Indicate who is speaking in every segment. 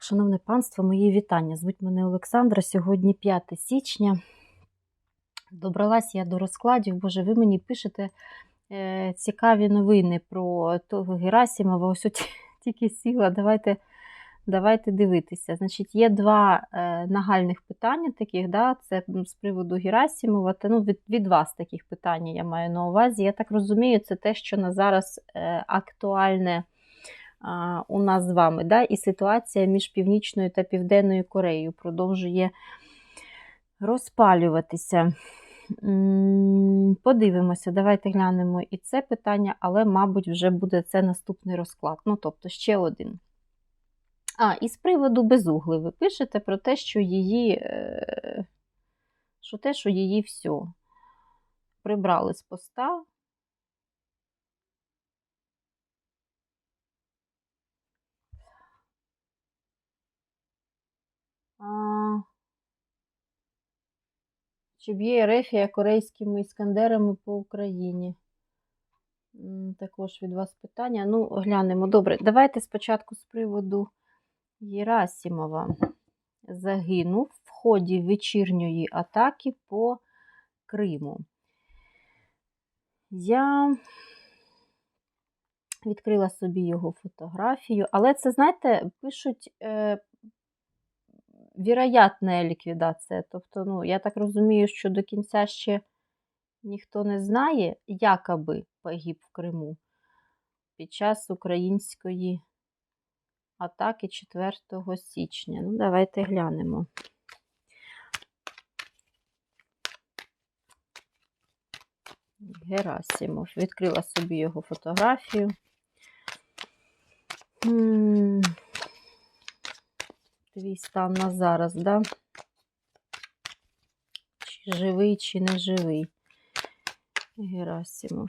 Speaker 1: Шановне панство, мої вітання. Звуть мене Олександра. Сьогодні 5 січня. Добралась я до розкладів. Боже, ви мені пишете е, цікаві новини про того Герасимова. Ось от тільки сіла. Давайте, давайте дивитися. Значить, є два е, нагальних питання таких, да? це з приводу Герасимова. Та, ну, від, від вас таких питань я маю на увазі. Я так розумію, це те, що на зараз е, актуальне у нас з вами. Да? І ситуація між Північною та Південною Кореєю продовжує розпалюватися. Подивимося, давайте глянемо і це питання, але, мабуть, вже буде це наступний розклад. Ну, тобто, ще один. А, і з приводу безугли ви пишете про те, що її, е, що те, що її все прибрали з поста. Чи б'є Ерефія корейськими іскандерами по Україні? Також від вас питання. Ну, глянемо. Добре, давайте спочатку з приводу Єрасімова. Загинув в ході вечірньої атаки по Криму. Я відкрила собі його фотографію, але це, знаєте, пишуть віроятна ліквідація. Тобто, ну, я так розумію, що до кінця ще ніхто не знає, якоби погиб в Криму під час української атаки 4 січня. Ну, давайте глянемо. Герасимов. Відкрила собі його фотографію. Твій стан на зараз, да? Чи живий, чи не живий. Герасимов.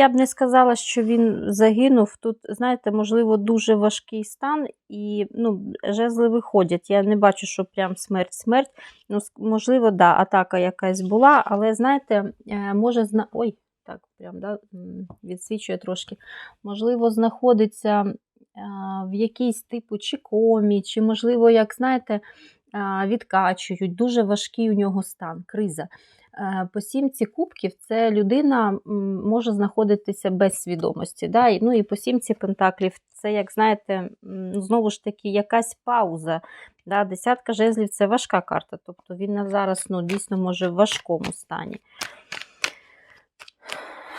Speaker 1: Я б не сказала, що він загинув. Тут, знаєте, можливо, дуже важкий стан, і ну, жезли виходять. Я не бачу, що прям смерть-смерть. Ну, можливо, да, атака якась була, але знаєте, е, може зна... Ой, так, прям да, відсвічує трошки. Можливо, знаходиться е, в якійсь типу чи комі, чи, можливо, як знаєте, е, відкачують. Дуже важкий у нього стан, криза. Е, По сімці кубків це людина може знаходитися без свідомості. Да? Ну і по сімці пентаклів це, як знаєте, знову ж таки, якась пауза. Да? Десятка жезлів це важка карта, тобто він зараз ну, дійсно може в важкому стані.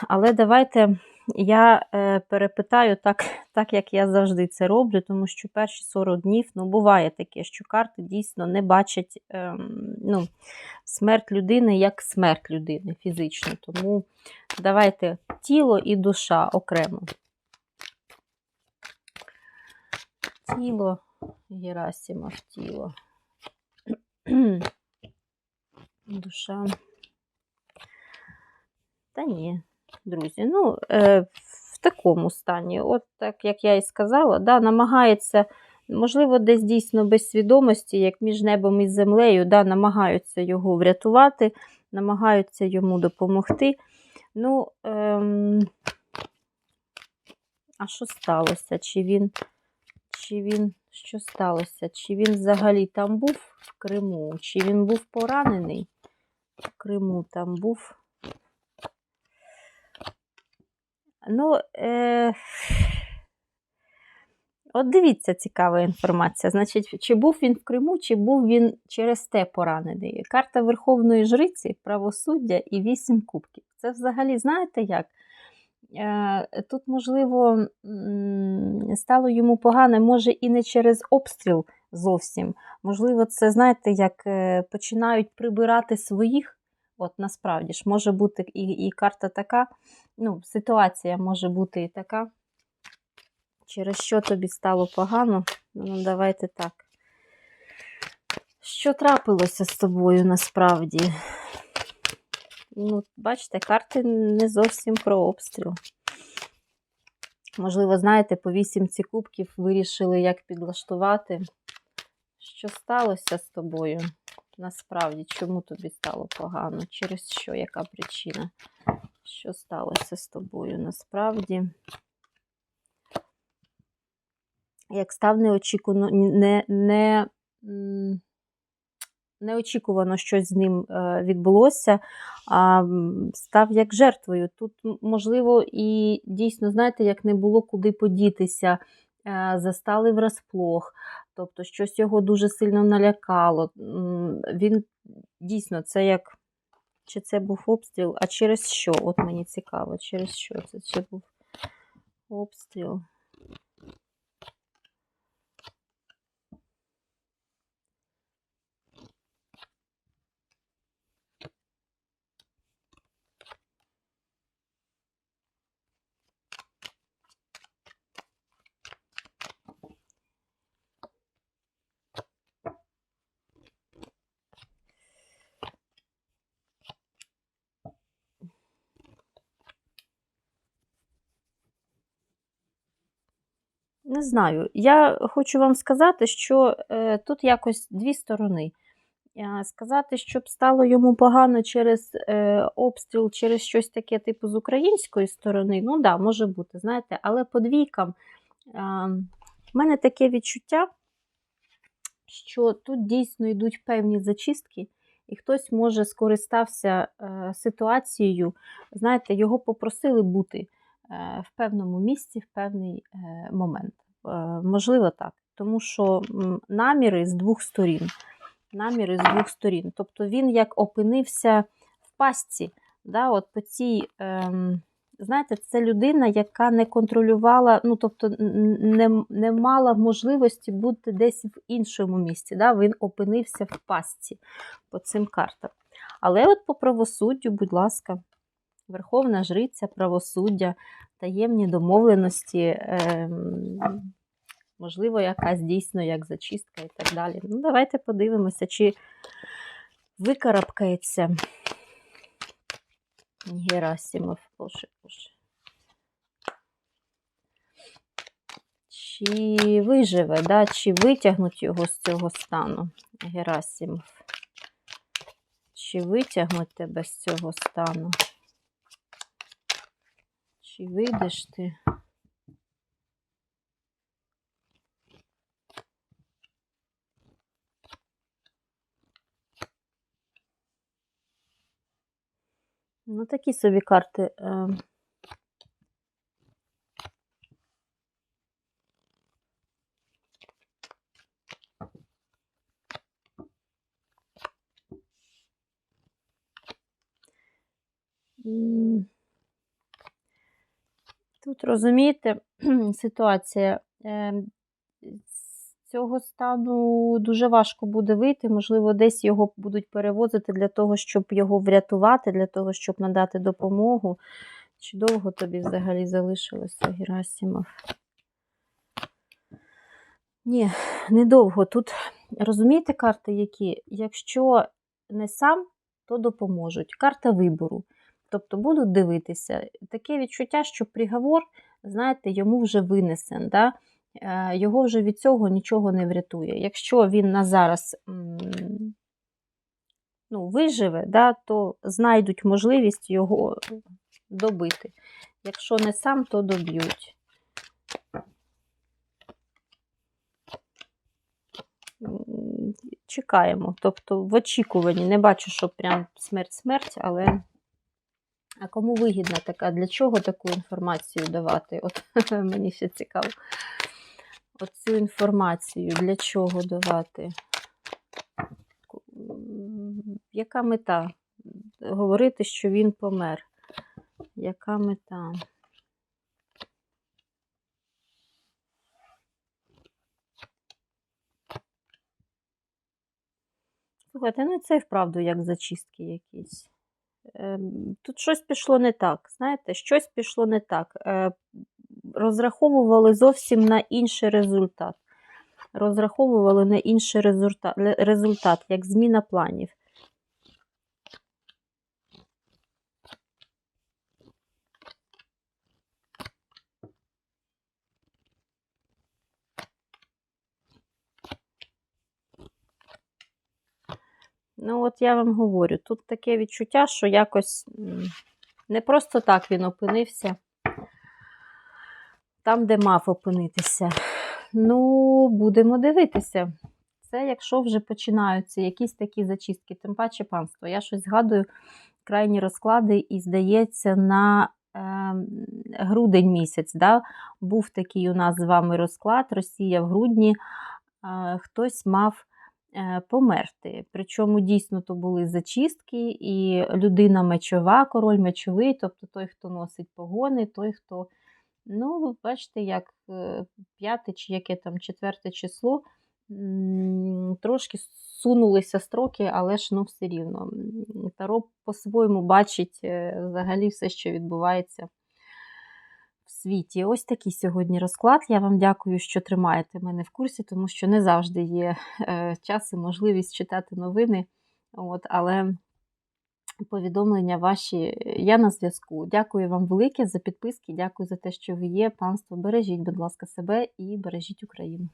Speaker 1: Але давайте я е, перепитаю так, так, як я завжди це роблю, тому що перші 40 днів ну, буває таке, що карти дійсно не бачать ем, ну, смерть людини як смерть людини фізично. Тому давайте тіло і душа окремо. Тіло Герасимов, тіло. Душа. Та ні, друзі, ну, е, такому стані, от так як я і сказала, да, намагається, можливо, десь дійсно без свідомості, як між небом і землею, да, намагаються його врятувати, намагаються йому допомогти. Ну, ем, а що сталося? Чи він, чи він, що сталося? Чи він взагалі там був в Криму? Чи він був поранений в Криму? Там був. Ну, е... от дивіться, цікава інформація. Значить, чи був він в Криму, чи був він через те поранений? Карта Верховної Жриці, правосуддя і вісім кубків. Це взагалі, знаєте як? Е, Тут, можливо, стало йому погано, може, і не через обстріл зовсім. Можливо, це, знаєте, як е, починають прибирати своїх. От насправді ж може бути і, і карта така, ну, ситуація може бути і така. Через що тобі стало погано? Ну, давайте так. Що трапилося з тобою насправді? Ну, бачите, карти не зовсім про обстріл. Можливо, знаєте, по вісімці кубків вирішили, як підлаштувати. Що сталося з тобою? Насправді, чому тобі стало погано? Через що? Яка причина? Що сталося з тобою насправді? Як став неочікувано, не, не, неочікувано щось з ним е, відбулося, а став як жертвою. Тут, можливо, і дійсно, знаєте, як не було куди подітися, е, застали врасплох, тобто щось його дуже сильно налякало. Він дійсно, це як. Чи це був обстріл? А через що? От мені цікаво, через що це? це був обстріл? Не знаю. Я хочу вам сказати, що е, тут якось дві сторони. Е, сказати, щоб стало йому погано через е, обстріл, через щось таке, типу, з української сторони, ну да, може бути, знаєте, але по двійкам в мене таке відчуття, що тут дійсно йдуть певні зачистки, і хтось може скористався ситуацією, знаєте, його попросили бути в певному місці в певний момент. Е, Можливо, так. Тому що наміри з двох сторін. Наміри з двох сторін. Тобто він як опинився в пастці. Да, от по цій, ем, знаєте, це людина, яка не контролювала, ну тобто не, не мала можливості бути десь в іншому місці. Да, Він опинився в пастці по цим картам. Але от по правосуддю, будь ласка, Верховна Жриця, правосуддя, таємні домовленості, ем, можливо, якась дійсно як зачистка і так далі. Ну, давайте подивимося, чи викарабкається Герасимов. Боже, Боже. Чи виживе, да? чи витягнуть його з цього стану, Герасимов? Чи витягнуть тебе з цього стану? Чи вийдеш ти? Ну, такі собі карти. е. Тут розумієте, ситуація. е, З цього стану дуже важко буде вийти. Можливо, десь його будуть перевозити для того, щоб його врятувати, для того, щоб надати допомогу. Чи довго тобі взагалі залишилося, Герасимов? Ні, недовго. Тут розумієте карти, які? Якщо не сам, то допоможуть. Карта вибору. Тобто будуть дивитися. Таке відчуття, що приговор, знаєте, йому вже винесен. Да? Е, Його вже від цього нічого не врятує. Якщо він на зараз ну, виживе, да, то знайдуть можливість його добити. Якщо не сам, то доб'ють. Чекаємо. Тобто в очікуванні. Не бачу, що прям смерть-смерть, але. А кому вигідна така? Для чого таку інформацію давати? От мені ще цікаво. Оцю інформацію для чого давати? Яка мета? Говорити, що він помер. Яка мета? Слухайте, ну це і вправду як зачистки якісь. Ем, Тут щось пішло не так. Знаєте, щось пішло не так. Е, Розраховували зовсім на інший результат. Розраховували на інший результат, результат як зміна планів. Ну, от я вам говорю, тут таке відчуття, що якось не просто так він опинився там, де мав опинитися. Ну, будемо дивитися. Це якщо вже починаються якісь такі зачистки, тим паче панство. Я щось згадую крайні розклади, і здається, на е, грудень місяць да, був такий у нас з вами розклад. Росія в грудні е, хтось мав померти. Причому дійсно то були зачистки, і людина мечова, король мечовий, тобто той, хто носить погони, той, хто. Ну, ви бачите, як е, п'яте чи яке там четверте число трошки сунулися строки, але ж ну все рівно. Таро по-своєму бачить е, взагалі все, що відбувається світі. Ось такий сьогодні розклад. Я вам дякую, що тримаєте мене в курсі, тому що не завжди є е, час і можливість читати новини. От, але повідомлення ваші. Я на зв'язку. Дякую вам велике за підписки. Дякую за те, що ви є. Панство, бережіть, будь ласка, себе і бережіть Україну.